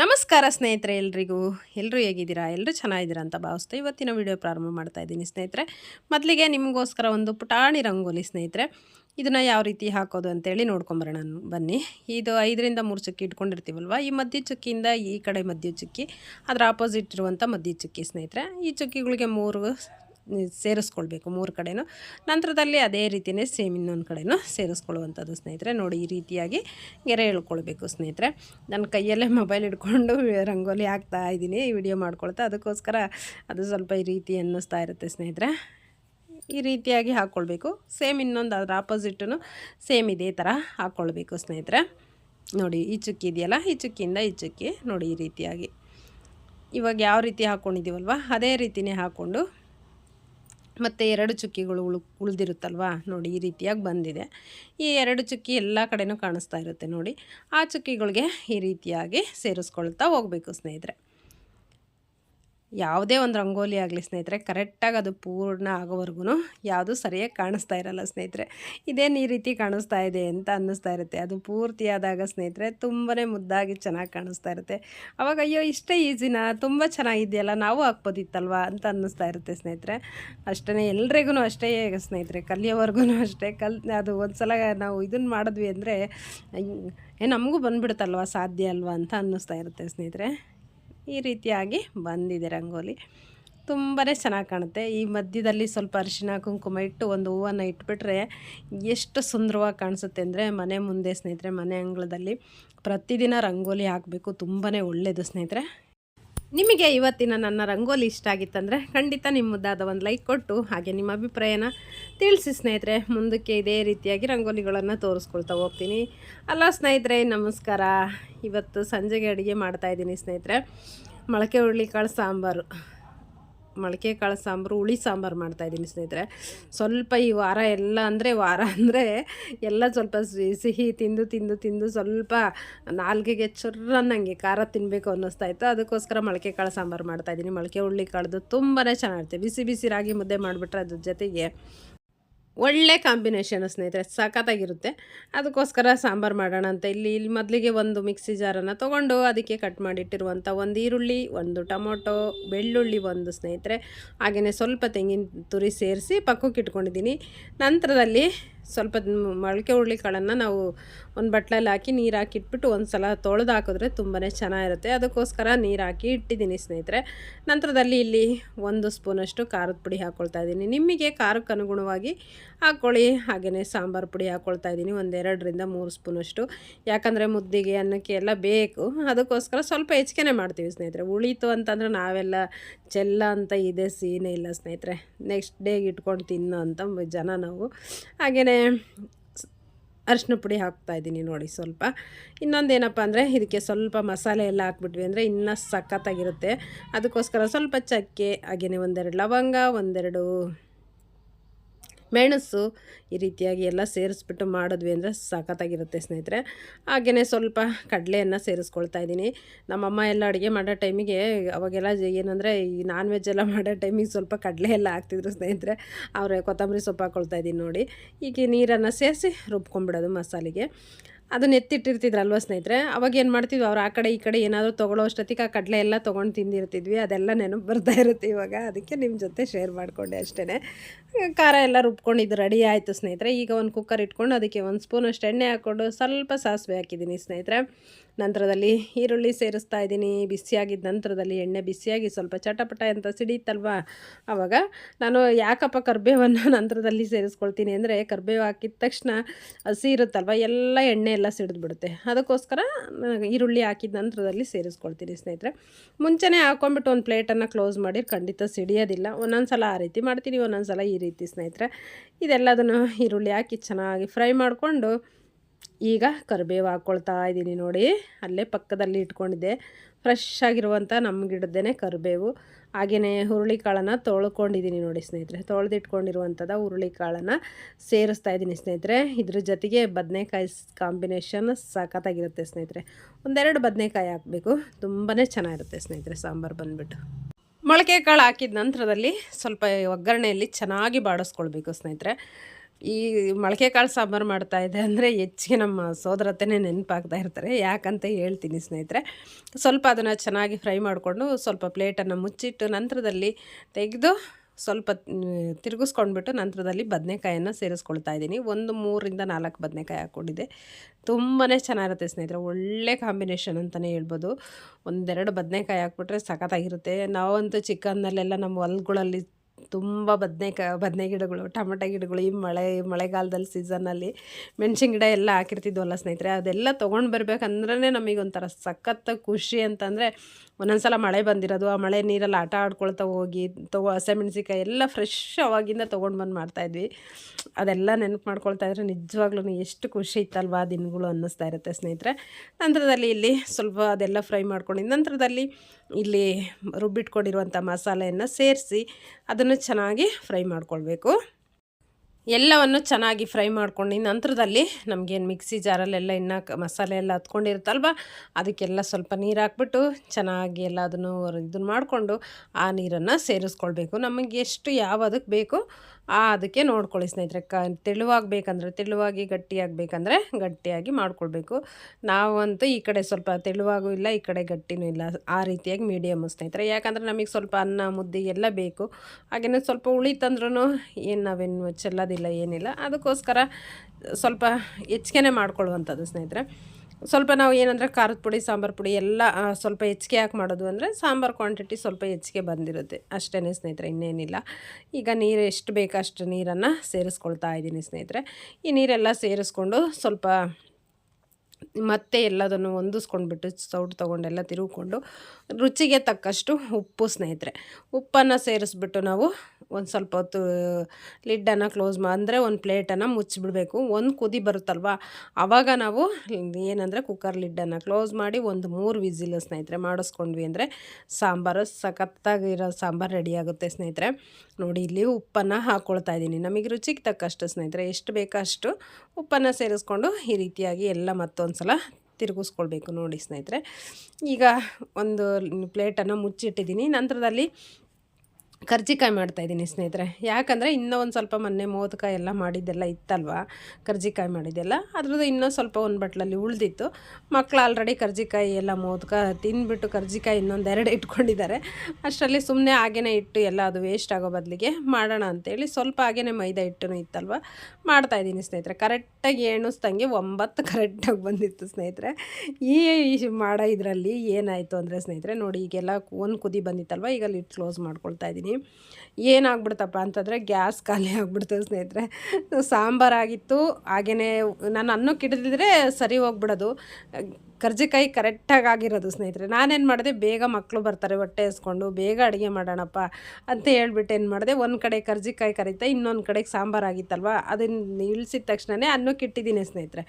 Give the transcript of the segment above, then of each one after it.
ನಮಸ್ಕಾರ ಸ್ನೇಹಿತರೆ ಎಲ್ರಿಗೂ. ಎಲ್ಲರೂ ಹೇಗಿದ್ದೀರಾ? ಎಲ್ಲರೂ ಚೆನ್ನಾಗಿದ್ದೀರಾ ಅಂತ ಭಾವಿಸ್ತಾ ಇವತ್ತಿನ ವಿಡಿಯೋ ಪ್ರಾರಂಭ ಮಾಡ್ತಾ ಇದ್ದೀನಿ ಸ್ನೇಹಿತರೆ. ಮೊದಲಿಗೆ ನಿಮಗೋಸ್ಕರ ಒಂದು ಪುಟಾಣಿ ರಂಗೋಲಿ ಸ್ನೇಹಿತರೆ. ಇದನ್ನು ಯಾವ ರೀತಿ ಹಾಕೋದು ಅಂತೇಳಿ ನೋಡ್ಕೊಂಬರೋಣ ಬನ್ನಿ. ಇದು ಐದರಿಂದ ಮೂರು ಚುಕ್ಕಿ ಇಟ್ಕೊಂಡಿರ್ತೀವಲ್ವ? ಈ ಮಧ್ಯ ಚುಕ್ಕಿಯಿಂದ ಈ ಕಡೆ ಮಧ್ಯ ಚುಕ್ಕಿ, ಅದರ ಆಪೋಸಿಟ್ ಇರುವಂಥ ಮಧ್ಯ ಚುಕ್ಕಿ ಸ್ನೇಹಿತರೆ. ಈ ಚುಕ್ಕಿಗಳಿಗೆ ಮೂರು ಸೇರಿಸ್ಕೊಳ್ಬೇಕು ಮೂರು ಕಡೆನೂ. ನಂತರದಲ್ಲಿ ಅದೇ ರೀತಿಯೇ ಸೇಮ್ ಇನ್ನೊಂದು ಕಡೆನೂ ಸೇರಿಸ್ಕೊಳ್ಳುವಂಥದ್ದು ಸ್ನೇಹಿತರೆ. ನೋಡಿ ಈ ರೀತಿಯಾಗಿ ಗೆರೆ ಎಳ್ಕೊಳ್ಬೇಕು ಸ್ನೇಹಿತರೆ. ನನ್ನ ಕೈಯಲ್ಲೇ ಮೊಬೈಲ್ ಹಿಡ್ಕೊಂಡು ರಂಗೋಲಿ ಹಾಕ್ತಾ ಇದ್ದೀನಿ. ವಿಡಿಯೋ ಮಾಡ್ಕೊಳ್ತಾ ಅದಕ್ಕೋಸ್ಕರ ಅದು ಸ್ವಲ್ಪ ಈ ರೀತಿ ಅನ್ನಿಸ್ತಾ ಇರುತ್ತೆ ಸ್ನೇಹಿತರೆ. ಈ ರೀತಿಯಾಗಿ ಹಾಕ್ಕೊಳ್ಬೇಕು. ಸೇಮ್ ಇನ್ನೊಂದು ಅದರ ಆಪೋಸಿಟು ಸೇಮ್ ಇದೇ ಥರ ಹಾಕ್ಕೊಳ್ಬೇಕು ಸ್ನೇಹಿತರೆ. ನೋಡಿ ಈ ಚುಕ್ಕಿ ಇದೆಯಲ್ಲ, ಈ ಚುಕ್ಕಿಯಿಂದ ಈ ಚುಕ್ಕಿ ನೋಡಿ ಈ ರೀತಿಯಾಗಿ. ಇವಾಗ ಯಾವ ರೀತಿ ಹಾಕ್ಕೊಂಡಿದ್ದೀವಲ್ವ ಅದೇ ರೀತಿಯೇ ಹಾಕ್ಕೊಂಡು ಮತ್ತು ಎರಡು ಚುಕ್ಕಿಗಳು ಉಳು ಉಳಿದಿರುತ್ತಲ್ವಾ? ನೋಡಿ ಈ ರೀತಿಯಾಗಿ ಬಂದಿದೆ. ಈ ಎರಡು ಚುಕ್ಕಿ ಎಲ್ಲ ಕಡೆನೂ ಕಾಣಿಸ್ತಾ ಇರುತ್ತೆ ನೋಡಿ. ಆ ಚುಕ್ಕಿಗಳಿಗೆ ಈ ರೀತಿಯಾಗಿ ಸೇರಿಸ್ಕೊಳ್ತಾ ಹೋಗಬೇಕು ಸ್ನೇಹಿತರೆ. ಯಾವುದೇ ಒಂದು ರಂಗೋಲಿ ಆಗಲಿ ಸ್ನೇಹಿತರೆ, ಕರೆಕ್ಟಾಗಿ ಅದು ಪೂರ್ಣ ಆಗೋವರೆಗೂ ಯಾವುದು ಸರಿಯಾಗಿ ಕಾಣಿಸ್ತಾ ಇರಲ್ಲ ಸ್ನೇಹಿತರೆ. ಇದೇನು ಈ ರೀತಿ ಕಾಣಿಸ್ತಾ ಇದೆ ಅಂತ ಅನ್ನಿಸ್ತಾ ಇರುತ್ತೆ. ಅದು ಪೂರ್ತಿಯಾದಾಗ ಸ್ನೇಹಿತರೆ ತುಂಬಾ ಮುದ್ದಾಗಿ ಚೆನ್ನಾಗಿ ಕಾಣಿಸ್ತಾ ಇರುತ್ತೆ. ಅವಾಗ ಅಯ್ಯೋ, ಇಷ್ಟೇ ಈಸಿನ? ತುಂಬ ಚೆನ್ನಾಗಿದೆಯಲ್ಲ, ನಾವು ಹಾಕ್ಬೋದಿತ್ತಲ್ವ ಅಂತ ಅನ್ನಿಸ್ತಾ ಇರುತ್ತೆ ಸ್ನೇಹಿತರೆ. ಅಷ್ಟೇ ಎಲ್ರಿಗೂ ಅಷ್ಟೇ ಸ್ನೇಹಿತರೆ ಕಲಿಯೋವರೆಗೂ ಅಷ್ಟೇ. ಕಲ್, ಅದು ಒಂದು ಸಲ ನಾವು ಇದನ್ನು ಮಾಡಿದ್ವಿ ಅಂದರೆ ಏ, ನಮಗೂ ಬಂದುಬಿಡುತ್ತಲ್ವ ಸಾಧ್ಯ ಅಲ್ವಾ ಅಂತ ಅನ್ನಿಸ್ತಾ ಇರುತ್ತೆ ಸ್ನೇಹಿತರೆ. ಈ ರೀತಿಯಾಗಿ ಬಂದಿದೆ ರಂಗೋಲಿ. ತುಂಬಾ ಚೆನ್ನಾಗಿ ಕಾಣುತ್ತೆ. ಈ ಮಧ್ಯದಲ್ಲಿ ಸ್ವಲ್ಪ ಅರಿಶಿನ ಕುಂಕುಮ ಇಟ್ಟು ಒಂದು ಹೂವನ್ನು ಇಟ್ಬಿಟ್ರೆ ಎಷ್ಟು ಸುಂದರವಾಗಿ ಕಾಣಿಸುತ್ತೆ ಅಂದರೆ ಮನೆ ಮುಂದೆ ಸ್ನೇಹಿತರೆ, ಮನೆ ಅಂಗಳದಲ್ಲಿ ಪ್ರತಿದಿನ ರಂಗೋಲಿ ಹಾಕಬೇಕು. ತುಂಬಾ ಒಳ್ಳೆಯದು ಸ್ನೇಹಿತರೆ. ನಿಮಗೆ ಇವತ್ತಿನ ನನ್ನ ರಂಗೋಲಿ ಇಷ್ಟ ಆಗಿತ್ತಂದರೆ ಖಂಡಿತ ನಿಮ್ಮ ಮುದ್ದಾದ ಒಂದು ಲೈಕ್ ಕೊಟ್ಟು ಹಾಗೆ ನಿಮ್ಮ ಅಭಿಪ್ರಾಯನ ತಿಳಿಸಿ ಸ್ನೇಹಿತರೆ. ಮುಂದಕ್ಕೆ ಇದೇ ರೀತಿಯಾಗಿ ರಂಗೋಲಿಗಳನ್ನು ತೋರಿಸ್ಕೊಳ್ತಾ ಹೋಗ್ತೀನಿ. ಅಲ್ಲ ಸ್ನೇಹಿತರೆ, ನಮಸ್ಕಾರ. ಇವತ್ತು ಸಂಜೆಗೆ ಅಡುಗೆ ಮಾಡ್ತಾಯಿದ್ದೀನಿ ಸ್ನೇಹಿತರೆ. ಮೊಳಕೆ ಹುರುಳಿಕಾಳು ಸಾಂಬಾರು. ಮೊಳಕೆ ಕಾಳು ಸಾಂಬಾರು, ಹುಳಿ ಸಾಂಬಾರು ಮಾಡ್ತಾಯಿದ್ದೀನಿ ಸ್ನೇಹಿತರೆ. ಸ್ವಲ್ಪ ಈ ವಾರ ಎಲ್ಲ ಅಂದರೆ ವಾರ ಅಂದರೆ ಎಲ್ಲ ಸ್ವಲ್ಪ ಸಿಹಿ ತಿಂದು ತಿಂದು ತಿಂದು ಸ್ವಲ್ಪ ನಾಲ್ಗೆಗೆ ನನಗೆ ಖಾರ ತಿನ್ನಬೇಕು ಅನ್ನಿಸ್ತಾ ಇತ್ತು. ಅದಕ್ಕೋಸ್ಕರ ಮೊಳಕೆ ಕಾಳು ಸಾಂಬಾರು ಮಾಡ್ತಾಯಿದ್ದೀನಿ ಮೊಳಕೆ ಹುಳಿ ಕಾಳ್ದು ತುಂಬಾ ಚೆನ್ನಾಗಿರುತ್ತೆ. ಬಿಸಿ ಬಿಸಿ ರಾಗಿ ಮುದ್ದೆ ಮಾಡಿಬಿಟ್ರೆ ಅದ್ರ ಜೊತೆಗೆ ಒಳ್ಳೆ ಕಾಂಬಿನೇಷನ್ ಸ್ನೇಹಿತರೆ, ಸಖತ್ತಾಗಿರುತ್ತೆ. ಅದಕ್ಕೋಸ್ಕರ ಸಾಂಬಾರು ಮಾಡೋಣ ಅಂತ ಇಲ್ಲಿ ಇಲ್ಲಿ ಮೊದಲಿಗೆ ಒಂದು ಮಿಕ್ಸಿ ಜಾರನ್ನು ತೊಗೊಂಡು ಅದಕ್ಕೆ ಕಟ್ ಮಾಡಿಟ್ಟಿರುವಂಥ ಒಂದು ಈರುಳ್ಳಿ, ಒಂದು ಟೊಮೊಟೊ, ಬೆಳ್ಳುಳ್ಳಿ ಒಂದು ಸ್ನೇಹಿತರೆ. ಹಾಗೆಯೇ ಸ್ವಲ್ಪ ತೆಂಗಿನ ತುರಿ ಸೇರಿಸಿ ಪಕ್ಕಕ್ಕೆ ಇಟ್ಕೊಂಡಿದ್ದೀನಿ. ನಂತರದಲ್ಲಿ ಸ್ವಲ್ಪ ಮೊಳಕೆ ಹುರುಳಿ ಕಾಳನ್ನು ನಾವು ಒಂದು ಬಟ್ಲಲ್ಲಿ ಹಾಕಿ ನೀರು ಹಾಕಿ ಇಟ್ಬಿಟ್ಟು ಒಂದು ಸಲ ತೊಳೆದು ಹಾಕಿದ್ರೆ ತುಂಬಾ ಚೆನ್ನಾಗಿರುತ್ತೆ. ಅದಕ್ಕೋಸ್ಕರ ನೀರು ಹಾಕಿ ಇಟ್ಟಿದ್ದೀನಿ ಸ್ನೇಹಿತರೆ. ನಂತರದಲ್ಲಿ ಇಲ್ಲಿ ಒಂದು ಸ್ಪೂನಷ್ಟು ಖಾರದ ಪುಡಿ ಹಾಕ್ಕೊಳ್ತಾ ಇದ್ದೀನಿ. ನಿಮಗೆ ಖಾರಕ್ಕೆ ಅನುಗುಣವಾಗಿ ಹಾಕ್ಕೊಳ್ಳಿ ಹಾಗೆಯೇ ಸಾಂಬಾರು ಪುಡಿ ಹಾಕ್ಕೊಳ್ತಾ ಇದ್ದೀನಿ. ಒಂದೆರಡರಿಂದ ಮೂರು ಸ್ಪೂನಷ್ಟು. ಯಾಕಂದರೆ ಮುದ್ದಿಗೆ, ಅನ್ನಕ್ಕೆ ಎಲ್ಲ ಬೇಕು. ಅದಕ್ಕೋಸ್ಕರ ಸ್ವಲ್ಪ ಹೆಚ್ಚಿಗೆನೇ ಮಾಡ್ತೀವಿ ಸ್ನೇಹಿತರೆ. ಉಳಿತು ಅಂತಂದ್ರೆ ನಾವೆಲ್ಲ ಚೆಲ್ಲ ಅಂತ ಇದೆ ಸೀನೇ ಇಲ್ಲ ಸ್ನೇಹಿತರೆ. ನೆಕ್ಸ್ಟ್ ಡೇಗೆ ಇಟ್ಕೊಂಡು ತಿನ್ನೋ ಅಂತ ಜನ ನಾವು. ಹಾಗೆಯೇ ಅರಿಶಿನ ಪುಡಿ ಹಾಕ್ತಾಯಿದ್ದೀನಿ ನೋಡಿ ಸ್ವಲ್ಪ. ಇನ್ನೊಂದು ಏನಪ್ಪ ಅಂದರೆ ಇದಕ್ಕೆ ಸ್ವಲ್ಪ ಮಸಾಲೆ ಎಲ್ಲ ಹಾಕ್ಬಿಟ್ವಿ ಅಂದರೆ ಇನ್ನೂ ಸಖತ್ತಾಗಿರುತ್ತೆ. ಅದಕ್ಕೋಸ್ಕರ ಸ್ವಲ್ಪ ಚಕ್ಕೆ ಹಾಗೆಯೇ ಒಂದೆರಡು ಲವಂಗ, ಒಂದೆರಡು ಮೆಣಸು ಈ ರೀತಿಯಾಗಿ ಎಲ್ಲ ಸೇರಿಸ್ಬಿಟ್ಟು ಮಾಡಿದ್ವಿ ಅಂದರೆ ಸಖತ್ತಾಗಿರುತ್ತೆ ಸ್ನೇಹಿತರೆ. ಹಾಗೆಯೇ ಸ್ವಲ್ಪ ಕಡಲೆಯನ್ನು ಸೇರಿಸ್ಕೊಳ್ತಾ ಇದ್ದೀನಿ. ನಮ್ಮಮ್ಮ ಎಲ್ಲ ಅಡುಗೆ ಮಾಡೋ ಟೈಮಿಗೆ ಅವಾಗೆಲ್ಲ ಏನಂದರೆ ಈ ನಾನ್ ವೆಜ್ ಎಲ್ಲ ಮಾಡೋ ಟೈಮಿಗೆ ಸ್ವಲ್ಪ ಕಡಲೆ ಎಲ್ಲ ಹಾಕ್ತಿದ್ರು ಸ್ನೇಹಿತರೆ. ಅವರೇ ಕೊತ್ತಂಬರಿ ಸೊಪ್ಪು ಹಾಕ್ಕೊಳ್ತಾ ಇದ್ದೀನಿ ನೋಡಿ. ಈಗ ನೀರನ್ನು ಸೇರಿಸಿ ರುಬ್ಕೊಂಡ್ಬಿಡೋದು ಮಸಾಲೆಗೆ. ಅದನ್ನ ಎತ್ತಿಟ್ಟಿರ್ತಿದ್ರಲ್ವ ಸ್ನೇಹಿತರೆ? ಅವಾಗ ಏನು ಮಾಡ್ತಿದ್ವಿ, ಅವ್ರು ಆ ಕಡೆ ಈ ಕಡೆ ಏನಾದರೂ ತೊಗೊಳ್ಳೋ ಅಷ್ಟೊತ್ತಿಗೆ ಆ ಕಡಲೆ ಎಲ್ಲ ತೊಗೊಂಡು ತಿಂದಿರ್ತಿದ್ವಿ. ಅದೆಲ್ಲ ನೆನಪು ಬರ್ತಾ ಇರುತ್ತೆ ಇವಾಗ. ಅದಕ್ಕೆ ನಿಮ್ಮ ಜೊತೆ ಶೇರ್ ಮಾಡಿಕೊಂಡೆ ಅಷ್ಟೇ ಖಾರ ಎಲ್ಲ ರುಬ್ಕೊಂಡಿದ್ದು ರೆಡಿ ಆಯಿತು ಸ್ನೇಹಿತರೆ. ಈಗ ಒಂದು ಕುಕ್ಕರ್ ಇಟ್ಕೊಂಡು ಅದಕ್ಕೆ ಒಂದು ಸ್ಪೂನಷ್ಟು ಎಣ್ಣೆ ಹಾಕ್ಕೊಂಡು ಸ್ವಲ್ಪ ಸಾಸಿವೆ ಹಾಕಿದ್ದೀನಿ ಸ್ನೇಹಿತರೆ. ನಂತರದಲ್ಲಿ ಈರುಳ್ಳಿ ಸೇರಿಸ್ತಾ ಇದ್ದೀನಿ. ಬಿಸಿಯಾಗಿದ್ದ ನಂತರದಲ್ಲಿ ಎಣ್ಣೆ ಬಿಸಿಯಾಗಿ ಸ್ವಲ್ಪ ಚಟಪಟ ಅಂತ ಸಿಡಿಯುತ್ತಲ್ವ ಆವಾಗ ನಾನು ಯಾಕಪ್ಪ ಕರ್ಬೇವನ್ನು ನಂತರದಲ್ಲಿ ಸೇರಿಸ್ಕೊಳ್ತೀನಿ ಅಂದರೆ ಕರ್ಬೇವು ಹಾಕಿದ ತಕ್ಷಣ ಹಸಿ ಇರುತ್ತಲ್ವ? ಎಲ್ಲ ಎಣ್ಣೆ ಎಲ್ಲ ಸಿಡಿದ್ಬಿಡುತ್ತೆ. ಅದಕ್ಕೋಸ್ಕರ ಈರುಳ್ಳಿ ಹಾಕಿದ ನಂತರದಲ್ಲಿ ಸೇರಿಸ್ಕೊಳ್ತೀನಿ ಸ್ನೇಹಿತರೆ. ಮುಂಚೆನೇ ಹಾಕೊಂಡ್ಬಿಟ್ಟು ಒಂದು ಪ್ಲೇಟನ್ನು ಕ್ಲೋಸ್ ಮಾಡಿ ಖಂಡಿತ ಸಿಡಿಯೋದಿಲ್ಲ. ಒಂದೊಂದು ಸಲ ಆ ರೀತಿ ಮಾಡ್ತೀನಿ ಒಂದೊಂದು ಸಲ ಈ ರೀತಿ ಸ್ನೇಹಿತರೆ. ಇದೆಲ್ಲದನ್ನು ಈರುಳ್ಳಿ ಹಾಕಿ ಚೆನ್ನಾಗಿ ಫ್ರೈ ಮಾಡಿಕೊಂಡು ಈಗ ಕರಿಬೇವು ಹಾಕ್ಕೊಳ್ತಾ ಇದ್ದೀನಿ ನೋಡಿ. ಅಲ್ಲೇ ಪಕ್ಕದಲ್ಲಿ ಇಟ್ಕೊಂಡಿದ್ದೆ. ಫ್ರೆಶ್ ಆಗಿರುವಂಥ ನಮ್ಮ ಗಿಡದ್ದೇನೆ ಕರಿಬೇವು. ಹಾಗೆಯೇ ಹುರುಳಿಕಾಳನ್ನು ತೊಳ್ಕೊಂಡಿದ್ದೀನಿ ನೋಡಿ ಸ್ನೇಹಿತರೆ. ತೊಳೆದಿಟ್ಕೊಂಡಿರುವಂಥದ್ದು ಹುರುಳಿಕಾಳನ್ನು ಸೇರಿಸ್ತಾ ಇದ್ದೀನಿ ಸ್ನೇಹಿತರೆ. ಇದ್ರ ಜೊತೆಗೆ ಬದನೆಕಾಯಿ ಕಾಂಬಿನೇಷನ್ ಸಖತ್ತಾಗಿರುತ್ತೆ ಸ್ನೇಹಿತರೆ. ಒಂದೆರಡು ಬದನೆಕಾಯಿ ಹಾಕಬೇಕು. ತುಂಬಾ ಚೆನ್ನಾಗಿರುತ್ತೆ ಸ್ನೇಹಿತರೆ ಸಾಂಬಾರು ಬಂದುಬಿಟ್ಟು. ಮೊಳಕೆ ಕಾಳು ಹಾಕಿದ ನಂತರದಲ್ಲಿ ಸ್ವಲ್ಪ ಒಗ್ಗರಣೆಯಲ್ಲಿ ಚೆನ್ನಾಗಿ ಬಾಡಿಸ್ಕೊಳ್ಬೇಕು ಸ್ನೇಹಿತರೆ. ಈ ಮೊಳಕೆ ಕಾಳು ಸಾಂಬಾರು ಮಾಡ್ತಾ ಇದೆ ಅಂದರೆ ಹೆಚ್ಚಿಗೆ ನಮ್ಮ ಸೋದರತ್ತೆನೇ ನೆನಪಾಗ್ತಾ ಇರ್ತಾರೆ. ಯಾಕಂತ ಹೇಳ್ತೀನಿ ಸ್ನೇಹಿತರೆ, ಸ್ವಲ್ಪ ಅದನ್ನು ಚೆನ್ನಾಗಿ ಫ್ರೈ ಮಾಡಿಕೊಂಡು ಸ್ವಲ್ಪ ಪ್ಲೇಟನ್ನು ಮುಚ್ಚಿಟ್ಟು ನಂತರದಲ್ಲಿ ತೆಗೆದು ಸ್ವಲ್ಪ ತಿರುಗಿಸ್ಕೊಂಡ್ಬಿಟ್ಟು ನಂತರದಲ್ಲಿ ಬದನೆಕಾಯನ್ನು ಸೇರಿಸ್ಕೊಳ್ತಾ ಇದ್ದೀನಿ. ಒಂದು ಮೂರಿಂದ ನಾಲ್ಕು ಬದನೆಕಾಯಿ ಹಾಕ್ಕೊಂಡಿದ್ದೆ. ತುಂಬಾ ಚೆನ್ನಾಗಿರುತ್ತೆ ಸ್ನೇಹಿತರೆ, ಒಳ್ಳೆ ಕಾಂಬಿನೇಷನ್ ಅಂತಲೇ ಹೇಳ್ಬೋದು. ಒಂದೆರಡು ಬದನೆಕಾಯಿ ಹಾಕ್ಬಿಟ್ರೆ ಸಖತ್ತಾಗಿರುತ್ತೆ. ನಾವಂತೂ ಚಿಕನ್ನಲ್ಲೆಲ್ಲ ನಮ್ಮ ಹೊಲ್ಗಳಲ್ಲಿ ತುಂಬ ಬದನೆಕಾಯಿ ಬದನೆ ಗಿಡಗಳು, ಟೊಮೆಟೊ ಗಿಡಗಳು ಈ ಮಳೆ, ಮಳೆಗಾಲದಲ್ಲಿ ಸೀಸನ್ನಲ್ಲಿ ಮೆಣಸಿನ ಗಿಡ ಎಲ್ಲ ಹಾಕಿರ್ತಿದ್ವಲ್ಲ ಸ್ನೇಹಿತರೆ, ಅದೆಲ್ಲ ತೊಗೊಂಡು ಬರಬೇಕಂದ್ರೆ ನಮಗೊಂಥರ ಸಖತ್ತ ಖುಷಿ ಅಂತಂದರೆ ಒಂದೊಂದು ಸಲ ಮಳೆ ಬಂದಿರೋದು, ಆ ಮಳೆ ನೀರಲ್ಲಿ ಆಟ ಆಡ್ಕೊಳ್ತಾ ಹೋಗಿ, ತಗೋ ಹಸಿಮೆಣ್ಸಿಕಾಯಿ ಎಲ್ಲ ಫ್ರೆಶ್ ಅವಾಗಿಂದ ತೊಗೊಂಡು ಬಂದು ಮಾಡ್ತಾಯಿದ್ವಿ ಅದೆಲ್ಲ ನೆನಪು ಮಾಡ್ಕೊಳ್ತಾ ಇದ್ರೆ ನಿಜವಾಗ್ಲೂ ಎಷ್ಟು ಖುಷಿ ಇತ್ತಲ್ವಾ ದಿನಗಳು ಅನ್ನಿಸ್ತಾ ಇರುತ್ತೆ ಸ್ನೇಹಿತರೆ. ನಂತರದಲ್ಲಿ ಇಲ್ಲಿ ಸ್ವಲ್ಪ ಅದೆಲ್ಲ ಫ್ರೈ ಮಾಡ್ಕೊಂಡು ನಂತರದಲ್ಲಿ ಇಲ್ಲಿ ರುಬ್ಬಿಟ್ಕೊಂಡಿರುವಂಥ ಮಸಾಲೆಯನ್ನು ಸೇರಿಸಿ ಅದನ್ನು ಚೆನ್ನಾಗಿ ಫ್ರೈ ಮಾಡ್ಕೊಳ್ಬೇಕು. ಎಲ್ಲವನ್ನು ಚೆನ್ನಾಗಿ ಫ್ರೈ ಮಾಡ್ಕೊಂಡು ನಂತರದಲ್ಲಿ ನಮಗೇನು ಮಿಕ್ಸಿ ಜಾರಲ್ಲೆಲ್ಲ ಇನ್ನು ಮಸಾಲೆ ಎಲ್ಲ ಹತ್ಕೊಂಡಿರುತ್ತಲ್ವ, ಅದಕ್ಕೆಲ್ಲ ಸ್ವಲ್ಪ ನೀರು ಹಾಕ್ಬಿಟ್ಟು ಚೆನ್ನಾಗಿ ಎಲ್ಲ ಅದನ್ನು ಇದನ್ನು ಮಾಡಿಕೊಂಡು ಆ ನೀರನ್ನು ಸೇರಿಸ್ಕೊಳ್ಬೇಕು. ನಮಗೆ ಎಷ್ಟು ಯಾವ ಅದಕ್ಕೆ ಬೇಕು ಅದಕ್ಕೆ ನೋಡ್ಕೊಳ್ಳಿ ಸ್ನೇಹಿತರೆ, ಕ, ತೆಳುವಾಗಬೇಕಂದ್ರೆ, ತೆಳುವಾಗಿ ಗಟ್ಟಿಯಾಗಬೇಕಂದ್ರೆ ಗಟ್ಟಿಯಾಗಿ ಮಾಡ್ಕೊಳ್ಬೇಕು. ನಾವಂತೂ ಈ ಕಡೆ ಸ್ವಲ್ಪ ತೆಳುವಾಗೂ ಇಲ್ಲ, ಈ ಕಡೆ ಗಟ್ಟಿನೂ ಇಲ್ಲ, ಆ ರೀತಿಯಾಗಿ ಮೀಡಿಯಮ್ ಸ್ನೇಹಿತರೆ. ಯಾಕಂದರೆ ನಮಗೆ ಸ್ವಲ್ಪ ಅನ್ನ, ಮುದ್ದೆ ಎಲ್ಲ ಬೇಕು. ಹಾಗೆಯೇ ಸ್ವಲ್ಪ ಉಳಿತಂದ್ರೂ ಏನು ನಾವೇನು ಚೆಲ್ಲೋದಿಲ್ಲ, ಏನಿಲ್ಲ. ಅದಕ್ಕೋಸ್ಕರ ಸ್ವಲ್ಪ ಹೆಚ್ಚಿಗೆ ಮಾಡ್ಕೊಳ್ಳುವಂಥದ್ದು ಸ್ನೇಹಿತರೆ. ಸ್ವಲ್ಪ ನಾವು ಏನಂದರೆ ಖಾರದ ಪುಡಿ, ಸಾಂಬಾರು ಪುಡಿ ಎಲ್ಲ ಸ್ವಲ್ಪ ಹೆಚ್ಚಿಗೆ ಹಾಕಿ ಮಾಡೋದು ಅಂದರೆ ಸಾಂಬಾರು ಕ್ವಾಂಟಿಟಿ ಸ್ವಲ್ಪ ಹೆಚ್ಚಿಗೆ ಬಂದಿರುತ್ತೆ. ಅಷ್ಟೇ ಸ್ನೇಹಿತರೆ, ಇನ್ನೇನಿಲ್ಲ. ಈಗ ನೀರು ಎಷ್ಟು ಬೇಕೋ ಅಷ್ಟು ನೀರನ್ನು ಸೇರಿಸ್ಕೊಳ್ತಾ ಇದ್ದೀನಿ ಸ್ನೇಹಿತರೆ. ಈ ನೀರೆಲ್ಲ ಸೇರಿಸ್ಕೊಂಡು ಸ್ವಲ್ಪ ಮತ್ತೆ ಎಲ್ಲದನ್ನು ಹೊಂದಿಸ್ಕೊಂಡ್ಬಿಟ್ಟು ಸೌಟು ತೊಗೊಂಡೆಲ್ಲ ತಿರುಗಿಕೊಂಡು ರುಚಿಗೆ ತಕ್ಕಷ್ಟು ಉಪ್ಪು ಸ್ನೇಹಿತರೆ. ಉಪ್ಪನ್ನು ಸೇರಿಸ್ಬಿಟ್ಟು ನಾವು ಒಂದು ಸ್ವಲ್ಪ ಹೊತ್ತು ಲಿಡ್ಡನ್ನು ಕ್ಲೋಸ್ ಮಾ, ಅಂದರೆ ಒಂದು ಪ್ಲೇಟನ್ನು ಮುಚ್ಚಿಬಿಡಬೇಕು. ಒಂದು ಕುದಿ ಬರುತ್ತಲ್ವ? ಆವಾಗ ನಾವು ಏನಂದರೆ ಕುಕ್ಕರ್ ಲಿಡ್ಡನ್ನು ಕ್ಲೋಸ್ ಮಾಡಿ ಒಂದು ಮೂರು ವಿಸಿಲ್ ಸ್ನೇಹಿತರೆ, ಮಾಡಿಸ್ಕೊಂಡ್ವಿ ಅಂದರೆ ಸಾಂಬಾರು, ಸಖತ್ತಾಗಿರೋ ಸಾಂಬಾರು ರೆಡಿಯಾಗುತ್ತೆ ಸ್ನೇಹಿತರೆ. ನೋಡಿ, ಇಲ್ಲಿ ಉಪ್ಪನ್ನು ಹಾಕ್ಕೊಳ್ತಾ ಇದ್ದೀನಿ. ನಮಗೆ ರುಚಿಗೆ ತಕ್ಕಷ್ಟು ಸ್ನೇಹಿತರೆ, ಎಷ್ಟು ಬೇಕೋ ಅಷ್ಟು ಉಪ್ಪನ್ನು ಸೇರಿಸ್ಕೊಂಡು ಈ ರೀತಿಯಾಗಿ ಎಲ್ಲ ಮತ್ತೊಂದು ಸಲ ತಿರುಗಿಸ್ಕೊಳ್ಬೇಕು ನೋಡಿ ಸ್ನೇಹಿತರೆ. ಈಗ ಒಂದು ಪ್ಲೇಟನ್ನು ಮುಚ್ಚಿಟ್ಟಿದ್ದೀನಿ. ನಂತರದಲ್ಲಿ ಕರ್ಜಿಕಾಯಿ ಮಾಡ್ತಾಯಿದ್ದೀನಿ ಸ್ನೇಹಿತರೆ. ಯಾಕಂದರೆ ಇನ್ನೂ ಒಂದು ಸ್ವಲ್ಪ ಮೊನ್ನೆ ಮೋದಕಾಯಿ ಎಲ್ಲ ಮಾಡಿದ್ದೆಲ್ಲ ಇತ್ತಲ್ವ? ಕರ್ಜಿಕಾಯಿ ಮಾಡಿದ್ದೆಲ್ಲ. ಅದ್ರದ್ದು ಇನ್ನೂ ಸ್ವಲ್ಪ ಒಂದು ಬಟ್ಲಲ್ಲಿ ಉಳಿದಿತ್ತು. ಮಕ್ಕಳು ಆಲ್ರೆಡಿ ಕರ್ಜಿಕಾಯಿ ಎಲ್ಲ ಮೋದಕ ತಿಂದ್ಬಿಟ್ಟು ಕರ್ಜಿಕಾಯಿ ಇನ್ನೊಂದೆರಡು ಇಟ್ಕೊಂಡಿದ್ದಾರೆ. ಅಷ್ಟರಲ್ಲಿ ಸುಮ್ಮನೆ ಹಾಗೇ ಇಟ್ಟು ಎಲ್ಲ ಅದು ವೇಸ್ಟ್ ಆಗೋ ಬದಲಿಗೆ ಮಾಡೋಣ ಅಂತೇಳಿ ಸ್ವಲ್ಪ ಹಾಗೇ ಮೈದಾ ಹಿಟ್ಟು ಇತ್ತಲ್ವ? ಮಾಡ್ತಾಯಿದ್ದೀನಿ ಸ್ನೇಹಿತರೆ. ಕರೆಕ್ಟಾಗಿ ಎಣಿಸ್ದಂಗೆ ಒಂಬತ್ತು ಕರೆಕ್ಟಾಗಿ ಬಂದಿತ್ತು ಸ್ನೇಹಿತರೆ. ಈ ಮಾಡೋ ಇದರಲ್ಲಿ ಏನಾಯಿತು ಅಂದರೆ ಸ್ನೇಹಿತರೆ, ನೋಡಿ ಈಗೆಲ್ಲ ಒಂದು ಕುದಿ ಬಂದಿತ್ತಲ್ವ? ಈಗ ಲಿಟ್ ಕ್ಲೋಸ್ ಮಾಡ್ಕೊಳ್ತಾ ಇದ್ದೀನಿ. ಏನಾಗ್ಬಿಡ್ತಪ್ಪ ಅಂತಂದರೆ ಗ್ಯಾಸ್ ಖಾಲಿ ಆಗ್ಬಿಡ್ತದೆ ಸ್ನೇಹಿತರೆ. ಸಾಂಬಾರಾಗಿತ್ತು ಹಾಗೆಯೇ ನಾನು ಅನ್ನಕ್ಕೆ ಹಿಡಿದಿದ್ರೆ ಸರಿ ಹೋಗ್ಬಿಡೋದು. ಕರ್ಜಿಕಾಯಿ ಕರೆಕ್ಟಾಗಿ ಆಗಿರೋದು ಸ್ನೇಹಿತರೆ. ನಾನೇನು ಮಾಡಿದೆ, ಬೇಗ ಮಕ್ಕಳು ಬರ್ತಾರೆ, ಹೊಟ್ಟೆ ಎಸ್ಕೊಂಡು, ಬೇಗ ಅಡುಗೆ ಮಾಡೋಣಪ್ಪ ಅಂತ ಹೇಳ್ಬಿಟ್ಟು ಏನು ಮಾಡಿದೆ, ಒಂದು ಕಡೆ ಕರ್ಜಿಕಾಯಿ ಕರೀತಾ ಇನ್ನೊಂದು ಕಡೆಗೆ ಸಾಂಬಾರು ಆಗಿತ್ತಲ್ವ? ಅದನ್ನು ಇಳಿಸಿದ ತಕ್ಷಣವೇ ಅನ್ನಕ್ಕೆ ಇಟ್ಟಿದ್ದೀನಿ ಸ್ನೇಹಿತರೆ.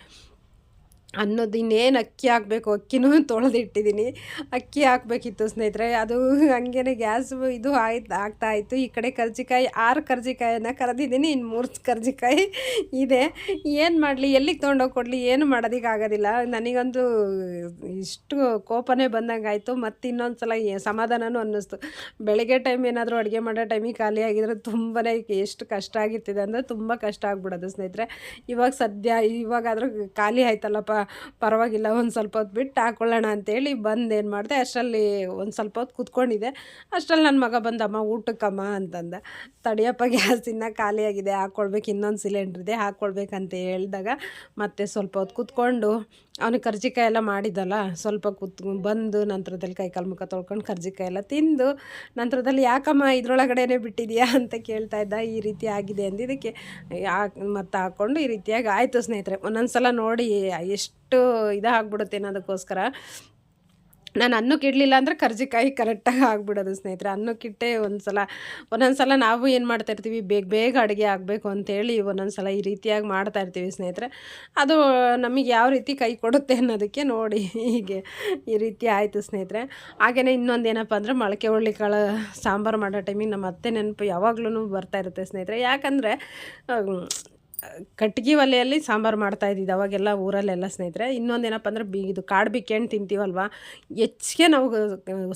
ಅನ್ನೋದು ಇನ್ನೇನು ಅಕ್ಕಿ ಹಾಕಬೇಕು, ಅಕ್ಕಿನೂ ತೊಳೆದಿಟ್ಟಿದ್ದೀನಿ ಅಕ್ಕಿ ಹಾಕಬೇಕಿತ್ತು ಸ್ನೇಹಿತರೆ, ಅದು ಹಂಗೇನೆ ಗ್ಯಾಸ್ ಇದು ಆಯ್ತು, ಆಗ್ತಾ ಇತ್ತು. ಈ ಕಡೆ ಕರ್ಜಿಕಾಯಿ, ಆರು ಕರ್ಜಿಕಾಯನ್ನು ಕರೆದಿದ್ದೀನಿ ಇನ್ನು ಮೂರು ಕರ್ಜಿಕಾಯಿ ಇದೆ. ಏನು ಮಾಡಲಿ, ಎಲ್ಲಿಗೆ ತೊಗೊಂಡೋಗಿ ಕೊಡಲಿ, ಏನು ಮಾಡೋದಕ್ಕೆ ಆಗೋದಿಲ್ಲ. ನನಗಂತೂ ಇಷ್ಟು ಕೋಪನೇ ಬಂದಂಗೆ ಆಯಿತು. ಮತ್ತು ಇನ್ನೊಂದು ಸಲ ಸಮಾಧಾನವೂ ಅನ್ನಿಸ್ತು. ಬೆಳಗ್ಗೆ ಟೈಮ್ ಏನಾದರೂ ಅಡುಗೆ ಮಾಡೋ ಟೈಮಿಗೆ ಖಾಲಿ ಆಗಿದ್ರೆ ತುಂಬಾ ಎಷ್ಟು ಕಷ್ಟ ಆಗಿರ್ತಿದೆ ಅಂದರೆ ತುಂಬ ಕಷ್ಟ ಆಗ್ಬಿಡೋದು ಸ್ನೇಹಿತರೆ. ಇವಾಗ ಸದ್ಯ, ಇವಾಗಾದರೂ ಖಾಲಿ ಆಯ್ತಲ್ಲಪ್ಪ. ಪರವಾಗಿಲ್ಲ, ಒಂದು ಸ್ವಲ್ಪ ಹೊತ್ತು ಬಿಟ್ಟು ಹಾಕ್ಕೊಳ್ಳೋಣ ಅಂತೇಳಿ ಬಂದು ಏನು ಮಾಡಿದೆ, ಅಷ್ಟರಲ್ಲಿ ಒಂದು ಸ್ವಲ್ಪ ಹೊತ್ತು ಕೂತ್ಕೊಂಡಿದ್ದೆ. ಅಷ್ಟರಲ್ಲಿ ನನ್ನ ಮಗ ಬಂದಮ್ಮ ಊಟಕ್ಕಮ್ಮ ಅಂತಂದ. ತಡಿಯಪ್ಪ, ಗ್ಯಾಸ್ ಇನ್ನೂ ಖಾಲಿಯಾಗಿದೆ ಹಾಕ್ಕೊಳ್ಬೇಕು ಇನ್ನೊಂದು ಸಿಲಿಂಡ್ರ್ ಇದೆ ಹಾಕ್ಕೊಳ್ಬೇಕಂತ ಹೇಳಿದಾಗ ಮತ್ತೆ ಸ್ವಲ್ಪ ಹೊತ್ತು ಕೂತ್ಕೊಂಡು ಅವನಿಗೆ ಕರ್ಜಿಕಾಯಿ ಎಲ್ಲ ಮಾಡಿದ್ದಲ್ಲ, ಸ್ವಲ್ಪ ಕೂತ್, ಬಂದು ನಂತರದಲ್ಲಿ ಕೈ ಕಾಲು ಮುಖ ತೊಳ್ಕೊಂಡು ಕರ್ಜಿಕಾಯಿ ಎಲ್ಲ ತಿಂದು ನಂತರದಲ್ಲಿ ಯಾಕಮ್ಮ ಇದ್ರೊಳಗಡೆನೇ ಬಿಟ್ಟಿದೆಯಾ ಅಂತ ಕೇಳ್ತಾ ಇದ್ದ, ಈ ರೀತಿ ಆಗಿದೆ ಅಂದಿದ್ದಕ್ಕೆ ಮತ್ತೆ ಹಾಕ್ಕೊಂಡು ಈ ರೀತಿಯಾಗಿ ಆಯಿತು ಸ್ನೇಹಿತರೆ. ಒಂದೊಂದು ಸಲ ನೋಡಿ ಎಷ್ಟು ಇದಾಗ್ಬಿಡುತ್ತೆ ಅನ್ನೋದಕ್ಕೋಸ್ಕರ ನಾನು ಅನ್ನಕ್ಕೆ ಇಡಲಿಲ್ಲ ಅಂದರೆ ಕರ್ಜಿಕಾಯಿ ಕರೆಕ್ಟಾಗಿ ಆಗಿಬಿಡೋದು ಸ್ನೇಹಿತರೆ. ಅನ್ನಕ್ಕಿಟ್ಟೆ ಒಂದು ಸಲ ಒಂದೊಂದು ಸಲ ನಾವು ಏನು ಮಾಡ್ತಾಯಿರ್ತೀವಿ ಬೇಗ ಬೇಗ ಅಡುಗೆ ಆಗಬೇಕು ಅಂತೇಳಿ ಒಂದೊಂದು ಸಲ ಈ ರೀತಿಯಾಗಿ ಮಾಡ್ತಾಯಿರ್ತೀವಿ ಸ್ನೇಹಿತರೆ. ಅದು ನಮಗೆ ಯಾವ ರೀತಿ ಕೈ ಕೊಡುತ್ತೆ ಅನ್ನೋದಕ್ಕೆ ನೋಡಿ ಹೀಗೆ ಈ ರೀತಿ ಆಯಿತು ಸ್ನೇಹಿತರೆ. ಹಾಗೆಯೇ ಇನ್ನೊಂದು ಏನಪ್ಪ ಅಂದರೆ ಮೊಳಕೆ ಕಾಳು ಸಾಂಬಾರು ಮಾಡೋ ಟೈಮಿಗೆ ನಮ್ಮ ಅತ್ತೆ ನೆನಪು ಯಾವಾಗ್ಲೂ ಬರ್ತಾ ಇರುತ್ತೆ ಸ್ನೇಹಿತರೆ. ಯಾಕಂದರೆ ಕಟ್ಗೆ ಒಲೆಯಲ್ಲಿ ಸಾಂಬಾರು ಮಾಡ್ತಾ ಇದ್ದಿದ್ದು, ಅವಾಗೆಲ್ಲ ಊರಲ್ಲೆಲ್ಲ ಸ್ನೇಹಿತರೆ. ಇನ್ನೊಂದೇನಪ್ಪ ಅಂದ್ರೆ ಬಿ ಇದು ಕಾಡು ಬಿಕ್ಕೇನು ತಿಂತೀವಲ್ವ? ಹೆಚ್ಚಿಗೆ ನಾವು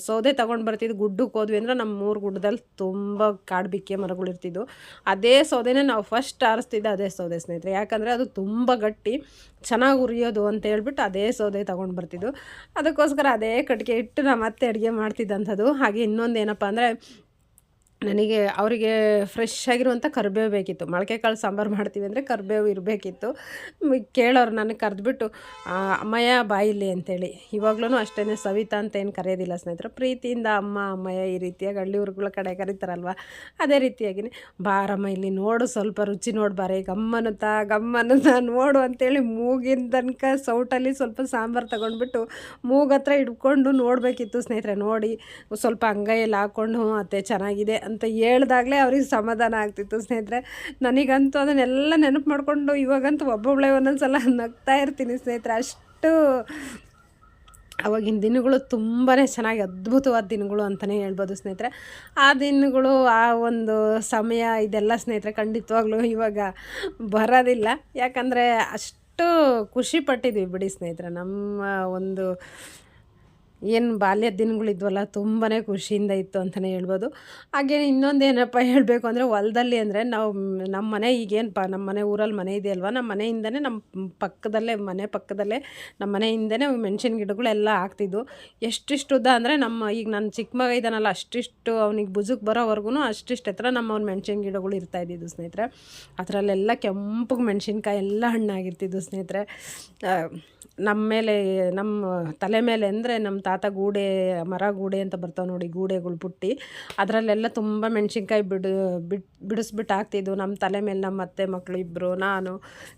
ಸೌದೆ ತೊಗೊಂಡು ಬರ್ತಿದ್ದು ಗುಡ್ಡಕ್ಕೆ ಹೋದ್ವಿ ಅಂದರೆ ನಮ್ಮ ಮೂರು ಗುಡ್ಡದಲ್ಲಿ ತುಂಬ ಕಾಡು ಬಿಕ್ಕೆ ಮರಗಳಿರ್ತಿದ್ವು ಅದೇ ಸೌದೆನೇ ನಾವು ಫಸ್ಟ್ ಆರಿಸ್ತಿದ್ದೆ ಅದೇ ಸೌದೆ ಸ್ನೇಹಿತರೆ. ಯಾಕಂದರೆ ಅದು ತುಂಬ ಗಟ್ಟಿ, ಚೆನ್ನಾಗಿ ಉರಿಯೋದು ಅಂತ ಹೇಳ್ಬಿಟ್ಟು ಅದೇ ಸೌದೆ ತೊಗೊಂಡು ಬರ್ತಿದ್ದು. ಅದಕ್ಕೋಸ್ಕರ ಅದೇ ಕಟ್ಟಿಗೆ ಇಟ್ಟು ನಾವು ಮತ್ತೆ ಅಡುಗೆ ಮಾಡ್ತಿದ್ದಂಥದ್ದು. ಹಾಗೆ ಇನ್ನೊಂದು ಏನಪ್ಪ ಅಂದರೆ ನನಗೆ ಅವರಿಗೆ ಫ್ರೆಶ್ ಆಗಿರುವಂಥ ಕರಿಬೇವು ಬೇಕಿತ್ತು. ಮೊಳಕೆ ಕಾಳು ಸಾಂಬಾರು ಮಾಡ್ತೀವಿ ಅಂದರೆ ಕರಿಬೇವು ಇರಬೇಕಿತ್ತು. ಕೇಳೋರು ನನಗೆ ಕರೆದ್ಬಿಟ್ಟು ಅಮ್ಮಯ್ಯ ಬಾಯಿಲಿ ಅಂತೇಳಿ. ಇವಾಗ್ಲೂ ಅಷ್ಟೇ ಸವಿತಾ ಅಂತ ಏನು ಕರೆಯೋದಿಲ್ಲ ಸ್ನೇಹಿತರು. ಪ್ರೀತಿಯಿಂದ ಅಮ್ಮ, ಅಮ್ಮಯ್ಯ ಈ ರೀತಿಯಾಗಿ ಹಳ್ಳಿ ಊರುಗಳ ಕಡೆ ಕರೀತಾರಲ್ವ? ಅದೇ ರೀತಿಯಾಗಿನೇ ಬಾರಮ್ಮ ಇಲ್ಲಿ ನೋಡು ಸ್ವಲ್ಪ ರುಚಿ ನೋಡ್ಬಾರೆ ಗಮ್ಮನುತ ಗಮ್ಮನುತ ನೋಡು ಅಂತೇಳಿ ಮೂಗಿನ ತನಕ ಸೌಟಲ್ಲಿ ಸ್ವಲ್ಪ ಸಾಂಬಾರು ತಗೊಂಡ್ಬಿಟ್ಟು ಮೂಗತ್ರ ಹಿಡ್ಕೊಂಡು ನೋಡಬೇಕಿತ್ತು ಸ್ನೇಹಿತರೆ. ನೋಡಿ, ಸ್ವಲ್ಪ ಅಂಗೈಯಲ್ಲಿ ಹಾಕ್ಕೊಂಡು ಅತ್ತೆ, ಚೆನ್ನಾಗಿದೆ ಅಂತ ಹೇಳ್ದಾಗಲೇ ಅವ್ರಿಗೆ ಸಮಾಧಾನ ಆಗ್ತಿತ್ತು. ಸ್ನೇಹಿತರೆ, ನನಗಂತೂ ಅದನ್ನೆಲ್ಲ ನೆನಪು ಮಾಡಿಕೊಂಡು ಇವಾಗಂತೂ ಒಬ್ಬೊಬ್ಬಳೆ ಒಂದೊಂದು ಸಲ ನಗ್ತಾ ಇರ್ತೀನಿ ಸ್ನೇಹಿತರೆ. ಅಷ್ಟು ಅವಾಗಿನ ದಿನಗಳು ತುಂಬಾ ಚೆನ್ನಾಗಿ ಅದ್ಭುತವಾದ ದಿನಗಳು ಅಂತಲೇ ಹೇಳ್ಬೋದು ಸ್ನೇಹಿತರೆ. ಆ ದಿನಗಳು, ಆ ಒಂದು ಸಮಯ ಇದೆಲ್ಲ ಸ್ನೇಹಿತರೆ, ಖಂಡಿತವಾಗ್ಲೂ ಇವಾಗ ಬರೋದಿಲ್ಲ. ಯಾಕಂದರೆ ಅಷ್ಟು ಖುಷಿ ಪಟ್ಟಿದ್ವಿ ಬಿಡಿ ಸ್ನೇಹಿತರೆ. ನಮ್ಮ ಒಂದು ಏನು ಬಾಲ್ಯದ ದಿನಗಳಿದ್ವಲ್ಲ ತುಂಬಾ ಖುಷಿಯಿಂದ ಇತ್ತು ಅಂತಲೇ ಹೇಳ್ಬೋದು. ಹಾಗೇ ಇನ್ನೊಂದು ಏನಪ್ಪ ಹೇಳಬೇಕು ಅಂದರೆ, ಹೊಲದಲ್ಲಿ ಅಂದರೆ ನಾವು ನಮ್ಮ ಮನೆ ಈಗೇನು ಪ ನಮ್ಮ ಮನೆ ಊರಲ್ಲಿ ಮನೆ ಇದೆ ಅಲ್ವಾ ನಮ್ಮ ಮನೆಯಿಂದನೇ ನಮ್ಮ ಪಕ್ಕದಲ್ಲೇ, ಮನೆ ಪಕ್ಕದಲ್ಲೇ ನಮ್ಮ ಮನೆಯಿಂದನೇ ಮೆಣಸಿನ ಗಿಡಗಳೆಲ್ಲ ಹಾಕ್ತಿದ್ವು ಎಷ್ಟಿಷ್ಟು ಉದ್ದ ಅಂದರೆ ನಮ್ಮ ಈಗ ನನ್ನ ಚಿಕ್ಕ ಮಗ ಇದ್ದಾನಲ್ಲ ಅಷ್ಟಿಷ್ಟು ಅವ್ನಿಗೆ ಬುಜುಕ್ ಬರೋವರೆಗೂ ಅಷ್ಟಿಷ್ಟು ಹತ್ರ ನಮ್ಮ ಅವ್ನ ಮೆಣಸಿನ ಗಿಡಗಳು ಇರ್ತಾ ಇದ್ದಿದ್ದು ಸ್ನೇಹಿತರೆ. ಅದರಲ್ಲೆಲ್ಲ ಕೆಂಪಗೆ ಮೆಣಸಿನ್ಕಾಯಿ ಎಲ್ಲ ಹಣ್ಣಾಗಿರ್ತಿದ್ವು ಸ್ನೇಹಿತರೆ. ನಮ್ಮ ಮೇಲೆ ನಮ್ಮ ತಲೆ ಮೇಲೆ ಅಂದರೆ ನಮ್ಮ ತಾತ ಗೂಡೆ, ಮರ ಗೂಡೆ ಅಂತ ಬರ್ತಾವೆ ನೋಡಿ, ಗೂಡೆಗಳು ಪುಟ್ಟಿ ಅದರಲ್ಲೆಲ್ಲ ತುಂಬ ಮೆಣಸಿನ್ಕಾಯಿ ಬಿಡು, ಬಿಟ್ ಬಿಡಿಸ್ಬಿಟ್ಟು ಹಾಕ್ತಿದ್ವು. ನಮ್ಮ ತಲೆ ಮೇಲೆ ನಮ್ಮ ಅತ್ತೆ ಮಕ್ಕಳು ಇಬ್ಬರು ನಾನು.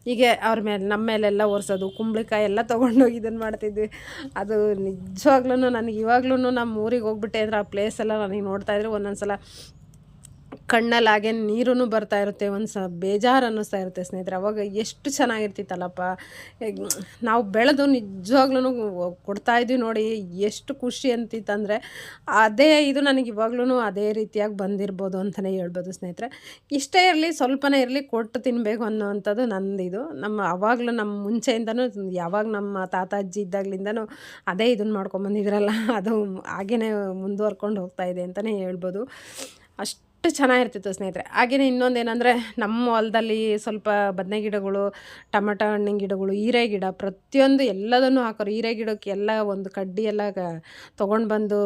ಹೀಗೆ ಅವ್ರ ಮೇಲೆ ನಮ್ಮ ಮೇಲೆಲ್ಲ ಒರೆಸೋದು, ಕುಂಬಳಕಾಯಿ ಎಲ್ಲ ತೊಗೊಂಡೋಗಿ ಇದನ್ನು ಮಾಡ್ತಿದ್ವಿ. ಅದು ನಿಜವಾಗ್ಲೂ ನನಗೆ ಇವಾಗ್ಲೂ ನಮ್ಮ ಊರಿಗೆ ಹೋಗ್ಬಿಟ್ಟೆ ಅಂದರೆ ಆ ಪ್ಲೇಸೆಲ್ಲ ನನಗೆ ನೋಡ್ತಾಯಿದ್ರೆ ಒಂದೊಂದು ಸಲ ಕಣ್ಣಲ್ಲಿ ಹಾಗೆ ನೀರೂ ಬರ್ತಾ ಇರುತ್ತೆ ಒಂದು ಸ ಬೇಜಾರು ಅನ್ನಿಸ್ತಾ ಇರುತ್ತೆ ಸ್ನೇಹಿತರೆ. ಅವಾಗ ಎಷ್ಟು ಚೆನ್ನಾಗಿರ್ತಿತ್ತಲ್ಲಪ್ಪ. ನಾವು ಬೆಳೆದು ನಿಜವಾಗ್ಲೂ ಕೊಡ್ತಾ ಇದ್ವಿ ನೋಡಿ, ಎಷ್ಟು ಖುಷಿ ಅಂತಿತ್ತಂದರೆ, ಅದೇ ಇದು ನನಗೆ ಇವಾಗ್ಲೂ ಅದೇ ರೀತಿಯಾಗಿ ಬಂದಿರ್ಬೋದು ಅಂತಲೇ ಹೇಳ್ಬೋದು ಸ್ನೇಹಿತರೆ. ಇಷ್ಟೇ ಇರಲಿ, ಸ್ವಲ್ಪನೇ ಇರಲಿ ಕೊಟ್ಟು ತಿನ್ನಬೇಕು ಅನ್ನೋವಂಥದ್ದು ನಂದಿದು. ನಮ್ಮ ಅವಾಗಲೂ ನಮ್ಮ ಮುಂಚೆಯಿಂದನೂ, ಯಾವಾಗ ನಮ್ಮ ತಾತ, ಅಜ್ಜಿ ಇದ್ದಾಗ್ಲಿಂದನೂ ಅದೇ ಇದನ್ನು ಮಾಡ್ಕೊಂಬಂದಿದ್ರಲ್ಲ ಅದು ಹಾಗೇ ಮುಂದುವರ್ಕೊಂಡು ಹೋಗ್ತಾ ಇದೆ ಅಂತಲೇ ಹೇಳ್ಬೋದು. ಅಷ್ಟು ಚೆನ್ನಾಗಿರ್ತಿತ್ತು ಸ್ನೇಹಿತರೆ. ಹಾಗೆಯೇ ಇನ್ನೊಂದೇನೆಂದರೆ ನಮ್ಮ ಹೊಲದಲ್ಲಿ ಸ್ವಲ್ಪ ಬದನೆ ಗಿಡಗಳು, ಟಮಟ ಹಣ್ಣಿನ ಗಿಡಗಳು, ಹೀರೆ ಗಿಡ ಪ್ರತಿಯೊಂದು ಎಲ್ಲದನ್ನು ಹಾಕೋರು. ಹೀರೆ ಗಿಡಕ್ಕೆ ಎಲ್ಲ ಒಂದು ಕಡ್ಡಿ ಎಲ್ಲ ತೊಗೊಂಡು ಬಂದು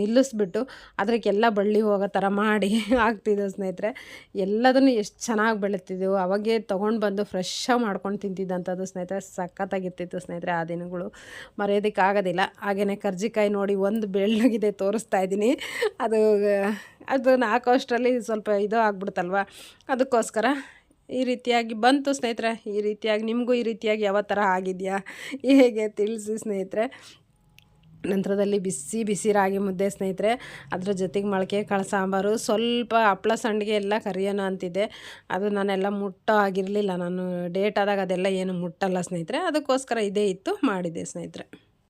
ನಿಲ್ಲಿಸ್ಬಿಟ್ಟು ಅದಕ್ಕೆಲ್ಲ ಬಳ್ಳಿ ಹೋಗೋ ಥರ ಮಾಡಿ ಹಾಕ್ತಿದ್ದೆವು ಸ್ನೇಹಿತರೆ. ಎಲ್ಲದನ್ನು ಎಷ್ಟು ಚೆನ್ನಾಗಿ ಬೆಳೀತಿದ್ದೆವು. ಅವಾಗೇ ತೊಗೊಂಡು ಬಂದು ಫ್ರೆಶ್ಶಾಗಿ ಮಾಡ್ಕೊಂಡು ತಿಂತಿದ್ದಂಥದ್ದು ಸ್ನೇಹಿತರೆ ಸಖತ್ತಾಗಿರ್ತಿತ್ತು ಸ್ನೇಹಿತರೆ ಆ ದಿನಗಳು. ಮರೆಯೋದಕ್ಕಾಗೋದಿಲ್ಲ. ಹಾಗೆಯೇ ಕರ್ಜಿಕಾಯಿ ನೋಡಿ ಒಂದು ಬೆಳ್ಳಗಿದೆ ತೋರಿಸ್ತಾ ಇದ್ದೀನಿ. ಅದು ಅದನ್ನ ಹಾಕೋ ಅಷ್ಟರಲ್ಲಿ ಸ್ವಲ್ಪ ಇದು ಆಗ್ಬಿಡ್ತಲ್ವ? ಅದಕ್ಕೋಸ್ಕರ ಈ ರೀತಿಯಾಗಿ ಬಂತು ಸ್ನೇಹಿತರೆ, ಈ ರೀತಿಯಾಗಿ ನಿಮಗೂ ಈ ರೀತಿಯಾಗಿ ಯಾವ ಥರ ಆಗಿದೆಯಾ? ಹೇಗೆ ತಿಳಿಸಿ ಸ್ನೇಹಿತರೆ? ನಂತರದಲ್ಲಿ ಬಿಸಿ ಬಿಸಿ ರಾಗಿ ಮುದ್ದೆ ಸ್ನೇಹಿತರೆ, ಅದ್ರ ಜೊತೆಗೆ ಮೊಳಕೆ ಕಾಳು ಸಾಂಬಾರು, ಸ್ವಲ್ಪ ಹಪ್ಳ ಸಂಡಿಗೆ ಎಲ್ಲ ಕರಿಯೋಣ ಅಂತಿದ್ದೆ. ಅದು ನಾನೆಲ್ಲ ಮುಟ್ಟೋ ಆಗಿರಲಿಲ್ಲ ನಾನು ಡೇಟ್ ಆದಾಗ ಅದೆಲ್ಲ ಏನು ಮುಟ್ಟಲ್ಲ ಸ್ನೇಹಿತರೆ, ಅದಕ್ಕೋಸ್ಕರ ಇದೇ ಇತ್ತು ಮಾಡಿದ್ದೆ ಸ್ನೇಹಿತರೆ.